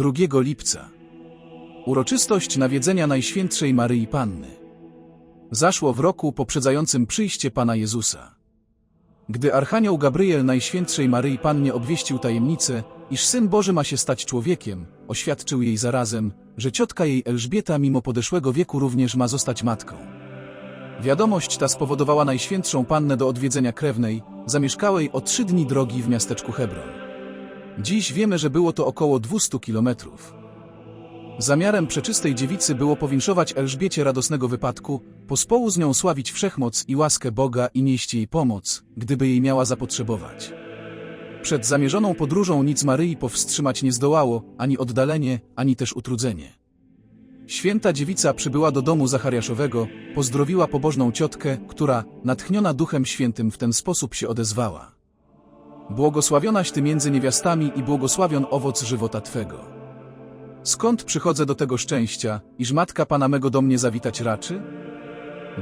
2 lipca. Uroczystość nawiedzenia Najświętszej Maryi Panny. Zaszło w roku poprzedzającym przyjście Pana Jezusa. Gdy Archanioł Gabriel Najświętszej Maryi Pannie obwieścił tajemnicę, iż Syn Boży ma się stać człowiekiem, oświadczył jej zarazem, że ciotka jej Elżbieta mimo podeszłego wieku również ma zostać matką. Wiadomość ta spowodowała Najświętszą Pannę do odwiedzenia krewnej, zamieszkałej o trzy dni drogi w miasteczku Hebron. Dziś wiemy, że było to około 200 kilometrów. Zamiarem przeczystej dziewicy było powinszować Elżbiecie radosnego wypadku, pospołu z nią sławić wszechmoc i łaskę Boga i nieść jej pomoc, gdyby jej miała zapotrzebować. Przed zamierzoną podróżą nic Maryi powstrzymać nie zdołało, ani oddalenie, ani też utrudzenie. Święta dziewica przybyła do domu Zachariaszowego, pozdrowiła pobożną ciotkę, która, natchniona Duchem Świętym w ten sposób się odezwała. Błogosławionaś Ty między niewiastami i błogosławion owoc żywota Twego. Skąd przychodzę do tego szczęścia, iż matka Pana mego do mnie zawitać raczy?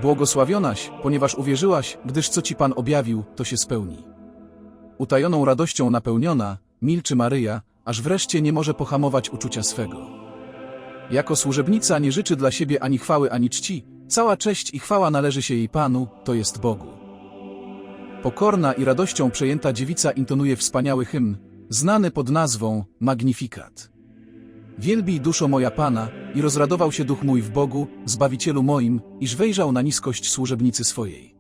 Błogosławionaś, ponieważ uwierzyłaś, gdyż co Ci Pan objawił, to się spełni. Utajoną radością napełniona, milczy Maryja, aż wreszcie nie może pohamować uczucia swego. Jako służebnica nie życzy dla siebie ani chwały, ani czci, cała cześć i chwała należy się jej Panu, to jest Bogu. Pokorna i radością przejęta dziewica intonuje wspaniały hymn, znany pod nazwą Magnifikat. Wielbij duszo moja Pana i rozradował się duch mój w Bogu, Zbawicielu moim, iż wejrzał na niskość służebnicy swojej.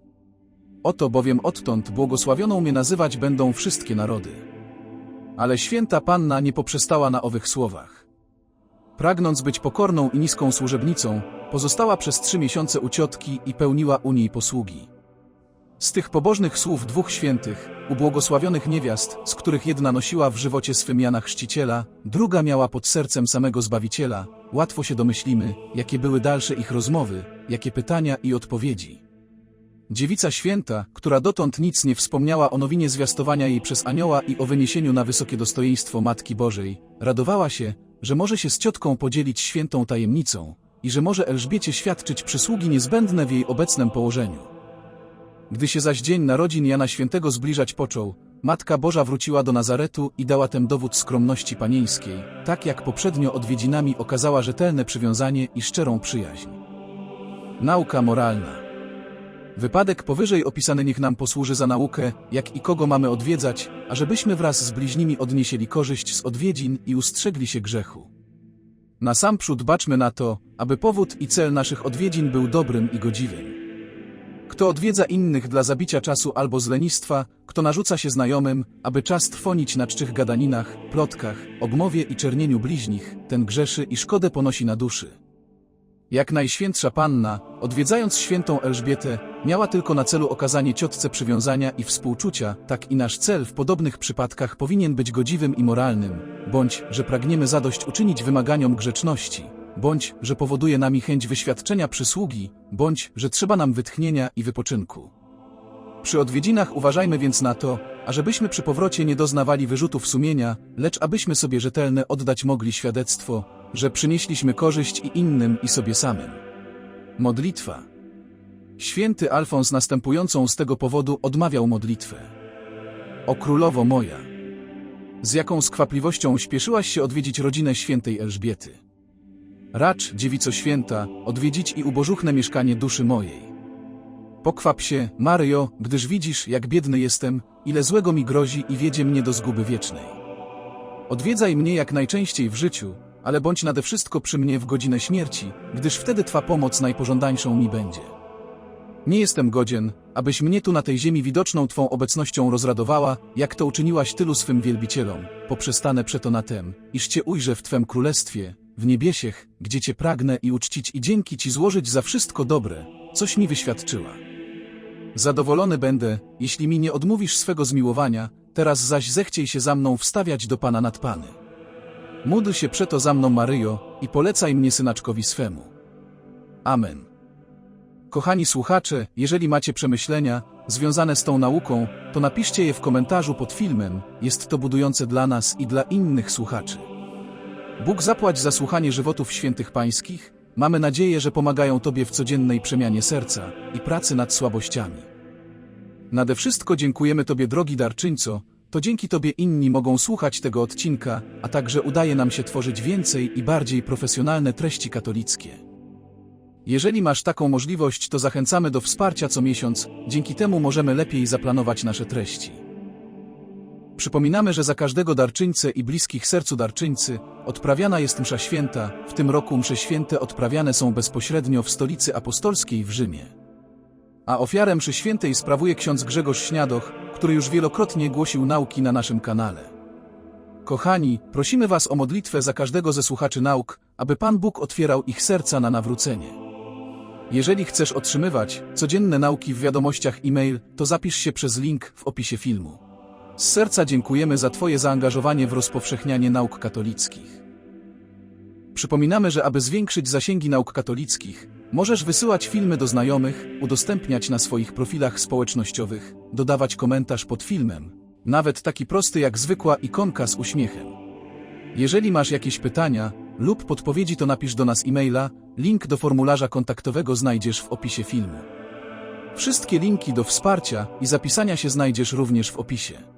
Oto bowiem odtąd błogosławioną mnie nazywać będą wszystkie narody. Ale święta Panna nie poprzestała na owych słowach. Pragnąc być pokorną i niską służebnicą, pozostała przez trzy miesiące u ciotki i pełniła u niej posługi. Z tych pobożnych słów dwóch świętych, ubłogosławionych niewiast, z których jedna nosiła w żywocie swym Jana Chrzciciela, druga miała pod sercem samego Zbawiciela, łatwo się domyślimy, jakie były dalsze ich rozmowy, jakie pytania i odpowiedzi. Dziewica Święta, która dotąd nic nie wspomniała o nowinie zwiastowania jej przez anioła i o wyniesieniu na wysokie dostojeństwo Matki Bożej, radowała się, że może się z ciotką podzielić świętą tajemnicą i że może Elżbiecie świadczyć przysługi niezbędne w jej obecnym położeniu. Gdy się zaś dzień narodzin Jana Świętego zbliżać począł, Matka Boża wróciła do Nazaretu i dała tem dowód skromności panieńskiej, tak jak poprzednio odwiedzinami okazała rzetelne przywiązanie i szczerą przyjaźń. Nauka moralna Wypadek powyżej opisany niech nam posłuży za naukę, jak i kogo mamy odwiedzać, ażebyśmy wraz z bliźnimi odnieśli korzyść z odwiedzin i ustrzegli się grzechu. Na sam przód baczmy na to, aby powód i cel naszych odwiedzin był dobrym i godziwym. Kto odwiedza innych dla zabicia czasu albo z lenistwa, kto narzuca się znajomym, aby czas trwonić na czczych gadaninach, plotkach, obmowie i czernieniu bliźnich, ten grzeszy i szkodę ponosi na duszy. Jak Najświętsza Panna, odwiedzając świętą Elżbietę, miała tylko na celu okazanie ciotce przywiązania i współczucia, tak i nasz cel w podobnych przypadkach powinien być godziwym i moralnym, bądź, że pragniemy zadość uczynić wymaganiom grzeczności, bądź, że powoduje nami chęć wyświadczenia przysługi, bądź, że trzeba nam wytchnienia i wypoczynku. Przy odwiedzinach uważajmy więc na to, ażebyśmy przy powrocie nie doznawali wyrzutów sumienia, lecz abyśmy sobie rzetelne oddać mogli świadectwo, że przynieśliśmy korzyść i innym i sobie samym. Modlitwa. Święty Alfons następującą z tego powodu odmawiał modlitwę. O królowo moja! Z jaką skwapliwością śpieszyłaś się odwiedzić rodzinę świętej Elżbiety. Racz, dziewico święta, odwiedzić i ubożuchne mieszkanie duszy mojej. Pokwap się, Maryjo, gdyż widzisz, jak biedny jestem, ile złego mi grozi i wiedzie mnie do zguby wiecznej. Odwiedzaj mnie jak najczęściej w życiu, ale bądź nade wszystko przy mnie w godzinę śmierci, gdyż wtedy Twa pomoc najpożądańszą mi będzie. Nie jestem godzien, abyś mnie tu na tej ziemi widoczną Twą obecnością rozradowała, jak to uczyniłaś tylu swym wielbicielom, poprzestanę przeto na tem, iż Cię ujrzę w Twem królestwie, w niebiesiech, gdzie Cię pragnę i uczcić i dzięki Ci złożyć za wszystko dobre, coś mi wyświadczyła. Zadowolony będę, jeśli mi nie odmówisz swego zmiłowania, teraz zaś zechciej się za mną wstawiać do Pana nad Pany. Módl się przeto za mną, Maryjo, i polecaj mnie synaczkowi swemu. Amen. Kochani słuchacze, jeżeli macie przemyślenia związane z tą nauką, to napiszcie je w komentarzu pod filmem, jest to budujące dla nas i dla innych słuchaczy. Bóg zapłać za słuchanie żywotów świętych pańskich, mamy nadzieję, że pomagają Tobie w codziennej przemianie serca i pracy nad słabościami. Nade wszystko dziękujemy Tobie, drogi darczyńco, to dzięki Tobie inni mogą słuchać tego odcinka, a także udaje nam się tworzyć więcej i bardziej profesjonalne treści katolickie. Jeżeli masz taką możliwość, to zachęcamy do wsparcia co miesiąc, dzięki temu możemy lepiej zaplanować nasze treści. Przypominamy, że za każdego darczyńcę i bliskich sercu darczyńcy odprawiana jest msza święta, w tym roku msze święte odprawiane są bezpośrednio w stolicy apostolskiej w Rzymie. A ofiarę mszy świętej sprawuje ksiądz Grzegorz Śniadoch, który już wielokrotnie głosił nauki na naszym kanale. Kochani, prosimy Was o modlitwę za każdego ze słuchaczy nauk, aby Pan Bóg otwierał ich serca na nawrócenie. Jeżeli chcesz otrzymywać codzienne nauki w wiadomościach e-mail, to zapisz się przez link w opisie filmu. Z serca dziękujemy za Twoje zaangażowanie w rozpowszechnianie nauk katolickich. Przypominamy, że aby zwiększyć zasięgi nauk katolickich, możesz wysyłać filmy do znajomych, udostępniać na swoich profilach społecznościowych, dodawać komentarz pod filmem, nawet taki prosty jak zwykła ikonka z uśmiechem. Jeżeli masz jakieś pytania lub podpowiedzi, to napisz do nas e-maila, link do formularza kontaktowego znajdziesz w opisie filmu. Wszystkie linki do wsparcia i zapisania się znajdziesz również w opisie.